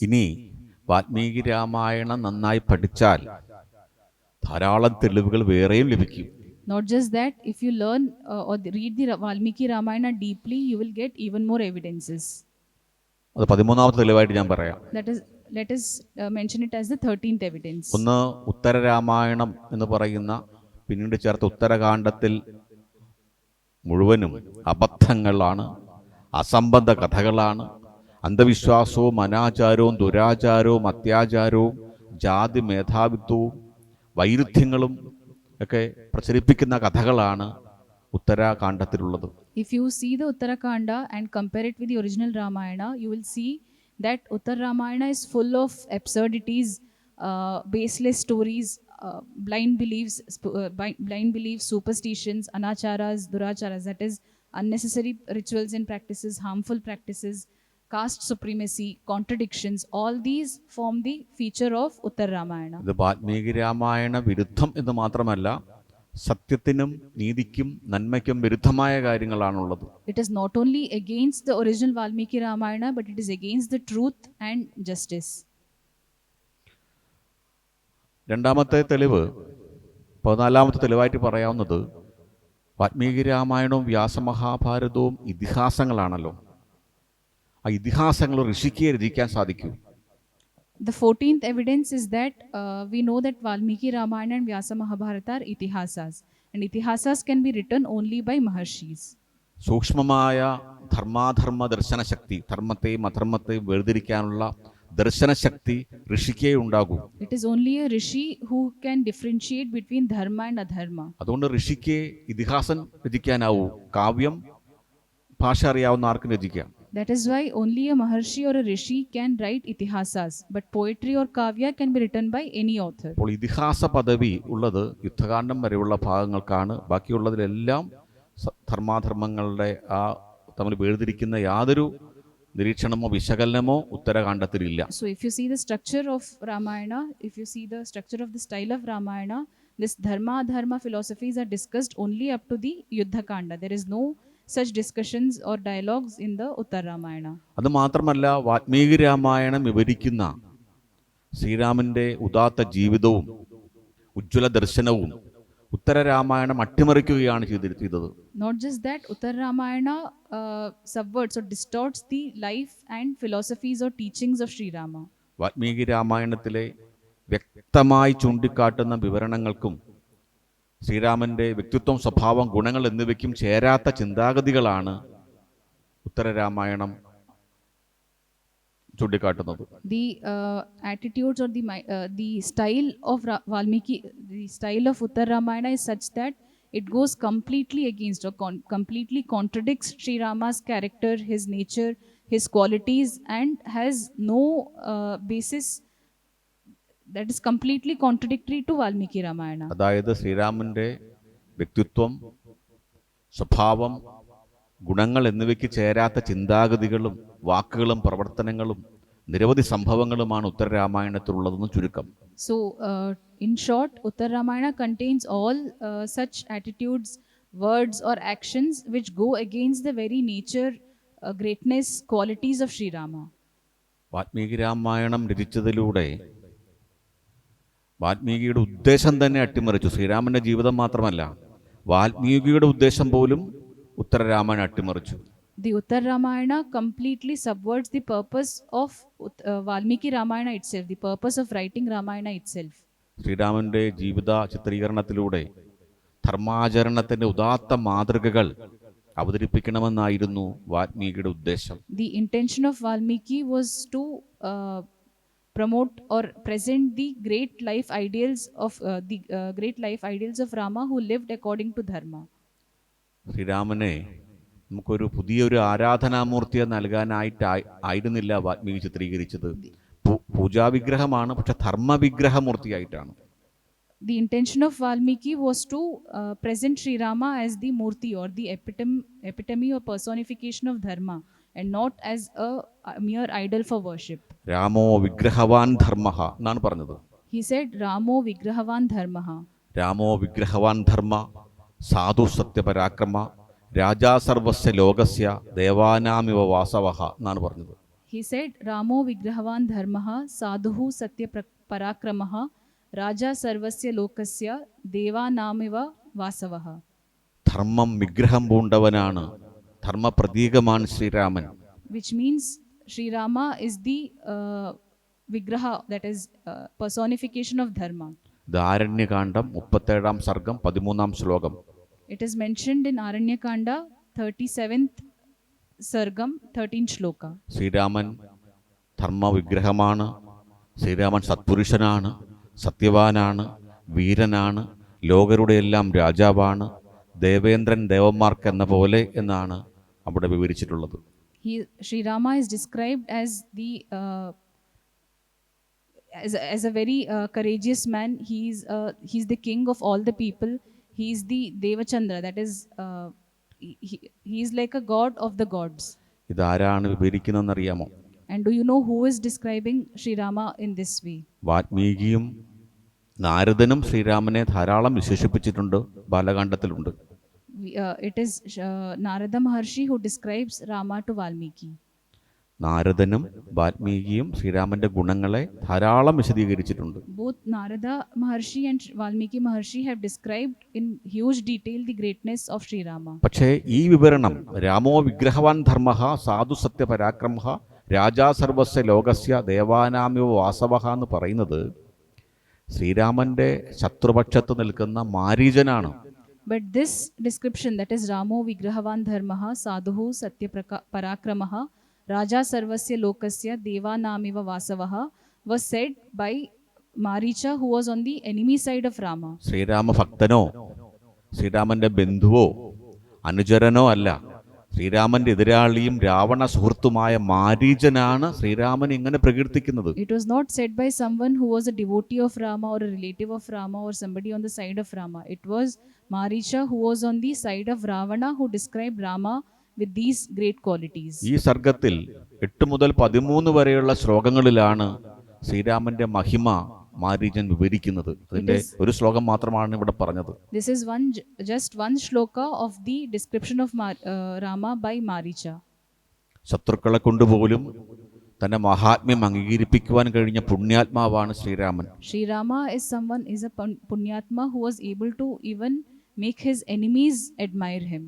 ഇനി വാൽമീകി രാമായണം നന്നായി പഠിച്ചാൽ ധാരാളം തെളിവുകൾ വേറെയും ലഭിക്കും Not just that, if you learn uh, or read the Valmiki Ramayana deeply, you will get even more evidences. അത് പതിമൂന്നാമത്തെ തെളിവായിട്ട് ഞാൻ പറയാം That is, let us uh, mention it as the 13th evidence. ഒന്ന് ഉത്തരരാമായണം എന്ന് പറയുന്ന പിന്നീട് ചേർത്ത ഉത്തരകാണ്ഡത്തിൽ മുഴുവനും അബദ്ധങ്ങളാണ് അസംബന്ധ കഥകളാണ് അന്ധവിശ്വാസവും അനാചാരവും ദുരാചാരവും അത്യാചാരവും ജാതി മേധാവിത്വവും വൈരുദ്ധ്യങ്ങളും ഒക്കെ പ്രചരിപ്പിക്കുന്ന കഥകളാണ് Uttarakanda and compare it with the original Ramayana, you will see that Uttar Ramayana is full of absurdities, uh, baseless stories, uh, blind beliefs, sp- uh, bi- blind beliefs, superstitions, anacharas, duracharas, that is, unnecessary rituals and practices, harmful practices, caste supremacy contradictions all these form the feature of Uttar Ramayana ഇത് വാൽമീകി രാമായണ വിരുദ്ധം എന്ന് മാത്രമല്ല സത്യത്തിനും നീതിക്കും നന്മയ്ക്കും വിരുദ്ധമായ കാര്യങ്ങളാണുള്ളത്. It is not only against the original Valmiki Ramayana but it is against the truth and justice രണ്ടാമത്തെ തെളിവ് പതിനാലാമത്തെ തെളിവായിട്ട് പറയാവുന്നത് വാത്മീകി രാമായണവും വ്യാസ മഹാഭാരതവും ഇതിഹാസങ്ങളാണല്ലോ. ആ ഇതിഹാസങ്ങൾ ഋഷിക്ക് രചിക്കാൻ സാധിക്കൂ The 14th evidence is that uh, we know that Valmiki Ramayana and Vyasa Mahabharata are itihasas, and itihasas can be written only by Maharshis. സൂക്ഷ്മമായ ധർമാധർമ്മ ദർശനശക്തി ധർമ്മത്തെയും അധർമ്മത്തെയും വേർതിരിക്കാനുള്ള ദർശനശക്തി ഋഷിക്കേ ഉണ്ടാകൂ It is only a rishi who can differentiate between dharma and adharma. അതുകൊണ്ട് ഋഷിക്ക് ഇതിഹാസം രചിക്കാനാവൂ കാവ്യം ഭാഷ അറിയാവുന്ന ആർക്കും രചിക്കാം That is why only a Maharshi or a rishi can write itihasas, but poetry or kavya can be written by any author. അപ്പോൾ ഇതിഹാസ പദവി ഉള്ളത് യുദ്ധകാന്ഡം വരെയുള്ള ഭാഗങ്ങൾക്കാണ് ബാക്കിയുള്ളതിലെല്ലാം സ- ധർമാധർമ്മങ്ങളുടെ ആ തമ്മിൽ വേർതിരിക്കുന്ന യാതൊരു നിരീക്ഷണമോ വിശകലനമോ ഉത്തരകാണ്ഡത്തിലില്ല So, if you see the structure of Ramayana, if you see the structure of the style of Ramayana, this dharma dharma philosophies are discussed only up to the Yuddha Kanda. There is no such discussions or dialogues in the Uttar Ramayana. അത് മാത്രമല്ല വാൽമീകി രാമായണം വിവരിക്കുന്ന ശ്രീരാമന്റെ ഉദാത്ത ജീവിതവും ഉജ്ജ്വല ദർശനവും ഉത്തര രാമായണം അട്ടിമറിക്കുകയാണ് ചെയ്തി- ചെയ്തത് Not just that, Uttar Ramayana uh, subverts or distorts the life and philosophies or teachings of Sri Rama. Valmiki രാമായണത്തിലെ വ്യക്തമായി ചൂണ്ടിക്കാട്ടുന്ന വിവരണങ്ങൾക്കും ശ്രീരാമന്റെ വ്യക്തിത്വം സ്വഭാവം ഗുണങ്ങൾ എന്നിവയ്ക്കും ചേരാത്ത ചിന്താഗതികളാണ് ഉത്തരരാമായണം ചൂണ്ടിക്കാട്ടുന്നത് the uh, attitudes or the mi- uh, the style of Ra- Valmiki, the style of Uttar Ramayana is such that it goes completely against or con- completely contradicts Sri Rama's character, his that is completely contradictory to Valmiki Ramayana. അതായത് ശ്രീരാമന്റെ വ്യക്തിത്വം സ്വഭാവം ഗുണങ്ങൾ എന്നിവയ്ക്ക് ചേരാത്ത ചിന്താഗതികളും വാക്കുകളും പ്രവർത്തനങ്ങളും നിരവധി സംഭവങ്ങളുമാണ് ഉത്തരരാമായണത്തിലുള്ളതെന്ന് ചുരുക്കം So, uh, in short, Uttar Ramayana contains all uh, such attitudes, words, or actions which go against the very nature, uh, greatness, qualities of Sri Rama. Valmiki Ramayanam രചിച്ചതിലൂടെ വാൽമീകിയുടെ ഉദ്ദേശം തന്നെ അട്ടിമറിച്ചു. ശ്രീരാമന്റെ ജീവിതം മാത്രമല്ല വാൽമീകിയുടെ ഉദ്ദേശം പോലും Uttararamayana അട്ടിമറിച്ചു. The Uttararamayana completely subverts the purpose of Valmiki Ramayana itself the purpose of writing Ramayana itself ശ്രീരാമന്റെ ജീവിത ചിത്രീകരണത്തിലൂടെ ധർമാചരണത്തിന്റെ ഉദാത്ത മാതൃകകൾ അവതരിപ്പിക്കണമെന്നായിരുന്നു വാൽമീകിയുടെ ഉദ്ദേശം. The intention of Valmiki was to promote or present the great life ideals of uh, the uh, great life ideals of Rama who lived according to dharma. ശ്രീരാമനെ നമുക്കൊരു പുതിയൊരു ആരാധനാമൂർത്തിയെ നൽകാനായിട്ട് ആയിരുന്നില്ല വാൽമീകി ചിത്രീകരിച്ചത് പൂ- പൂജാവിഗ്രഹമാണ് പക്ഷെ ധർമ്മവിഗ്രഹമൂർത്തിയായിട്ടാണ് The intention of Valmiki was to uh, present Sri Rama as the Murti or the epitome, epitome or personification of Dharma and not as a, a mere idol for worship. രാമോ വിഗ്രഹവാൻ ധർമ്മ എന്നാണ് പറഞ്ഞത് He said, Ramo Vigrahavan Dharmaha. രാമോ വിഗ്രഹവാൻ ധർമ്മ സാധു സത്യപരാക്രമ രാജാ സർവസ്യ ലോകസ്യ ദേവാനാമിവ വാസവഹ എന്നാണ് പറഞ്ഞത് He said, Ramo Vigrahavan Dharmaha Sadhuhu Satya Parakramaha Raja Sarvasya Lokasya Devanamiva Vasavaha. ധർമ്മം വിഗ്രഹം പൂണ്ടവനാണ് ധർമ്മപ്രതീകമാണ് Sreeraman Which means Sri Rama is the uh, Vigraha, that is uh, personification of Dharma. ധാരണ്യകാന്ഡം മുപ്പത്തേഴാം സർഗം പതിമൂന്നാം ശ്ലോകം It is mentioned in Aranyakanda 37th Sargam 13th Shloka. Sreeraman ധർമ്മവിഗ്രഹമാണ് Sreeraman സത്പുരുഷനാണ് സത്യവാനാണ് വീരനാണ് ലോകരുടെ എല്ലാം രാജാവാണ് ദേവേന്ദ്രൻ ദേവന്മാർക്ക് എന്ന പോലെ എന്നാണ് അവിടെ വിവരിച്ചിട്ടുള്ളത് He, Sri Rama is described as the uh, as, a- as a very uh, courageous man. He's uh, he's the king of all the people. He's the Devachandra. That is, uh, he, he- he is like a god of the gods. ഇതാരാണ് വിവരിക്കുന്നതെന്നറിയാമോ And do you know who is describing Sri Rama in this way? വാൽമീകിയും നാരദനും ശ്രീരാമനെ ധാരാളം വിശേഷിപ്പിച്ചിട്ടുണ്ട് ബാലകാണ്ഡത്തിലുണ്ട് We, uh, It is uh, Narada Maharshi who describes Rama to Valmiki. നാരദനും വാൽമീകിയും ശ്രീരാമന്റെ ഗുണങ്ങളെ ധാരാളം വിശദീകരിച്ചിട്ടുണ്ട് Both Narada Maharshi and Valmiki Maharshi have described in huge detail the greatness of Sri Rama. പക്ഷേ ഈ വിവരണം രാമോ വിഗ്രഹവാൻ ധർമ്മ സാധു സത്യ പരാക്രമ രാജാ സർവസ്യ ലോകസ്യ ദേവാനാമിവ വാസവ എന്ന് പറയുന്നത് ശ്രീരാമന്റെ ശത്രുപക്ഷത്ത് നിൽക്കുന്ന മാരീജനാണ് But this description, that is Ramo Vigrahavan Dharmaha Sadhuhu Satya Praka- Parakramaha Raja Sarvasya Lokasya Devanamiva Vasavaha, was said by Maricha, who was on the enemy side of Rama. Sreerama ഭക്തനോ ശ്രീരാമന്റെ ബന്ധുവോ അനുചരനോ അല്ല ശ്രീരാമന്റെ എതിരാളിയും രാവണ സുഹൃത്തുമായ മാരീചനാണ് ശ്രീരാമൻ ഇങ്ങനെ പ്രകീർത്തിക്കുന്നത് It was not said by someone who was a devotee of Rama or a relative of Rama or somebody on the side of Rama. It was Maricha who was on the side of Ravana who described Rama with these great qualities. ഈ സർഗത്തിൽ എട്ട് മുതൽ പതിമൂന്ന് വരെയുള്ള ശ്ലോകങ്ങളിലാണ് ശ്രീരാമന്റെ മഹിമ മാരീജൻ വിവരിക്കുന്നത് അതിന്റെ ഒരു ശ്ലോകം മാത്രമാണ് ഇവിടെ പറഞ്ഞത് j- just one shloka of the description of Mar- uh, Rama by Maricha. ശത്രുക്കളെ കൊണ്ടുപോലും തന്റെ മഹാത്മ്യം അംഗീകരിപ്പിക്കുവാൻ കഴിഞ്ഞ പുണ്യാത്മാവാണ് Sriraman Sreerama someone, is a pun- Punyatma who was able to even make his enemies admire him.